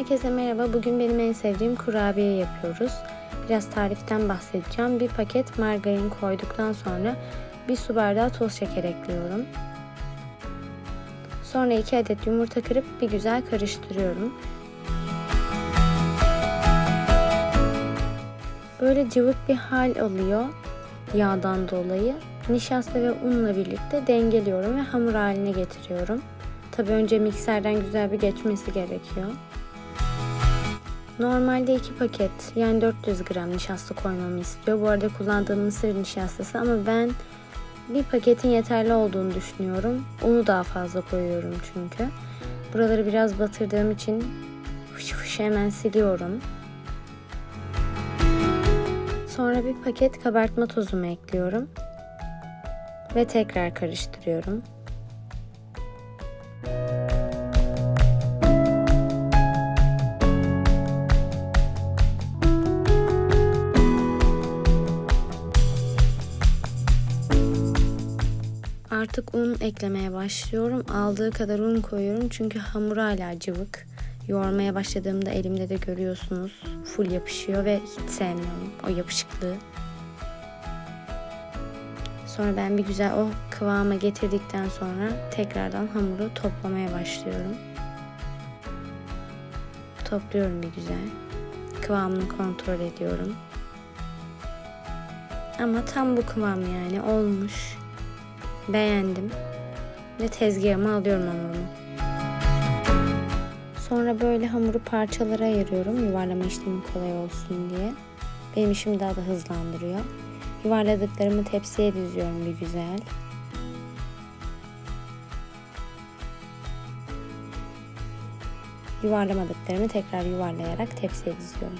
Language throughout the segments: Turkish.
Herkese merhaba. Bugün benim en sevdiğim kurabiye yapıyoruz. Biraz tariften bahsedeceğim. Bir paket margarin koyduktan sonra bir su bardağı toz şeker ekliyorum. Sonra 2 adet yumurta kırıp bir güzel karıştırıyorum. Böyle cıvık bir hal alıyor yağdan dolayı. Nişasta ve unla birlikte dengeliyorum ve hamur haline getiriyorum. Tabii önce mikserden güzel bir geçmesi gerekiyor. Normalde 2 paket yani 400 gram nişasta koymamı istiyor. Bu arada kullandığım mısır nişastası ama ben bir paketin yeterli olduğunu düşünüyorum. Unu daha fazla koyuyorum çünkü. Buraları biraz batırdığım için fış fış hemen siliyorum. Sonra bir paket kabartma tozumu ekliyorum. Ve tekrar karıştırıyorum. Artık un eklemeye başlıyorum. Aldığı kadar un koyuyorum çünkü hamur hala cıvık. Yoğurmaya başladığımda elimde de görüyorsunuz full yapışıyor ve hiç sevmiyorum o yapışıklığı. Sonra ben bir güzel o kıvama getirdikten sonra tekrardan hamuru toplamaya başlıyorum. Topluyorum bir güzel. Kıvamını kontrol ediyorum. Ama tam bu kıvam yani olmuş. Beğendim. Ve tezgahıma alıyorum hamurumu. Sonra böyle hamuru parçalara ayırıyorum yuvarlama işlemi kolay olsun diye. Benim işimi daha da hızlandırıyor. Yuvarladıklarımı tepsiye diziyorum bir güzel. Yuvarlamadıklarımı tekrar yuvarlayarak tepsiye diziyorum.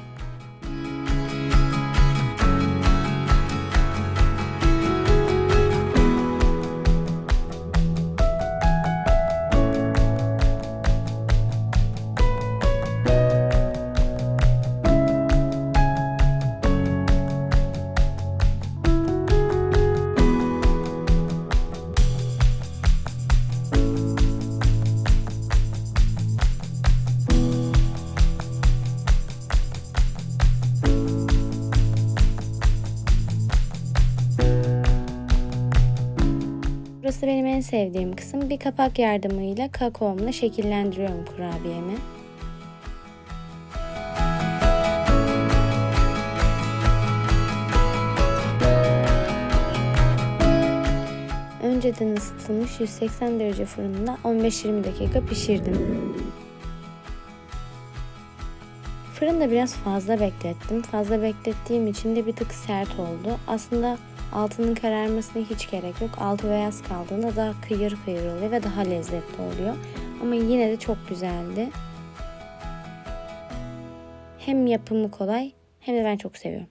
Burası benim en sevdiğim kısım. Bir kapak yardımıyla kakaomla şekillendiriyorum kurabiyemi. Önceden ısıtılmış 180 derece fırında 15-20 dakika pişirdim. Fırında biraz fazla beklettim. Fazla beklettiğim için de bir tık sert oldu. Aslında altının kararmasına hiç gerek yok. Altı beyaz kaldığında daha kıyır kıyır oluyor ve daha lezzetli oluyor. Ama yine de çok güzeldi. Hem yapımı kolay hem de ben çok seviyorum.